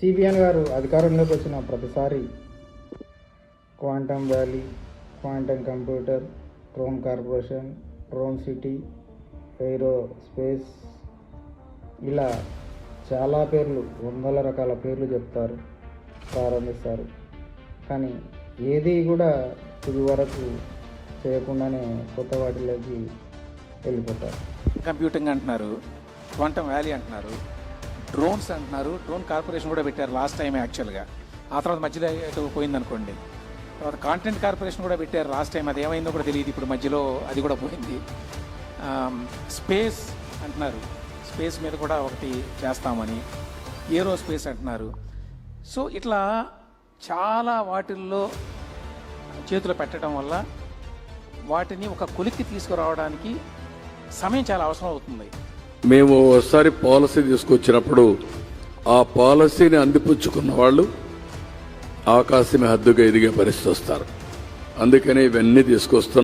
CBN గారు అధికారంలోకి వచ్చిన ప్రతిసారి quantum valley quantum computer drone corporation drone city aerospace ఇలా చాలా పేర్లు వందల రకాల పేర్లు చెప్తారు ప్రారంభిస్తారు. కానీ ఏది కూడా తుది వరకు చేయకుండానే కొత్త వాటిలోకి వెళ్ళిపోతారు. కంప్యూటింగ్ అంటున్నారు క్వాంటమ్ వ్యాలీ అంటున్నారు. డ్రోన్స్ అంటున్నారు. డ్రోన్ కార్పొరేషన్ కూడా పెట్టారు లాస్ట్ టైం యాక్చువల్గా. ఆ తర్వాత మధ్యలో పోయిందనుకోండి. తర్వాత కాంటెంట్ కార్పొరేషన్ కూడా పెట్టారు లాస్ట్ టైం అది ఏమైందో కూడా తెలియదు. ఇప్పుడు మధ్యలో అది కూడా పోయింది. స్పేస్ అంటున్నారు. స్పేస్ మీద కూడా ఒకటి చేస్తామని. ఏరో స్పేస్ అంటున్నారు. సో ఇట్లా చాలా వాటిల్లో చేతులు పెట్టడం వల్ల వాటిని ఒక కొలిక్కి తీసుకురావడానికి సమయం చాలా అవసరం అవుతుంది. మేము ఒకసారి పాలసీ తీసుకొచ్చినప్పుడు ఆ పాలసీని అందిపుచ్చుకున్న వాళ్ళు ఆకాశమే హద్దుగా ఎదిగే పరిస్థితి వస్తారు. అందుకని ఇవన్నీ తీసుకొస్తున్నాం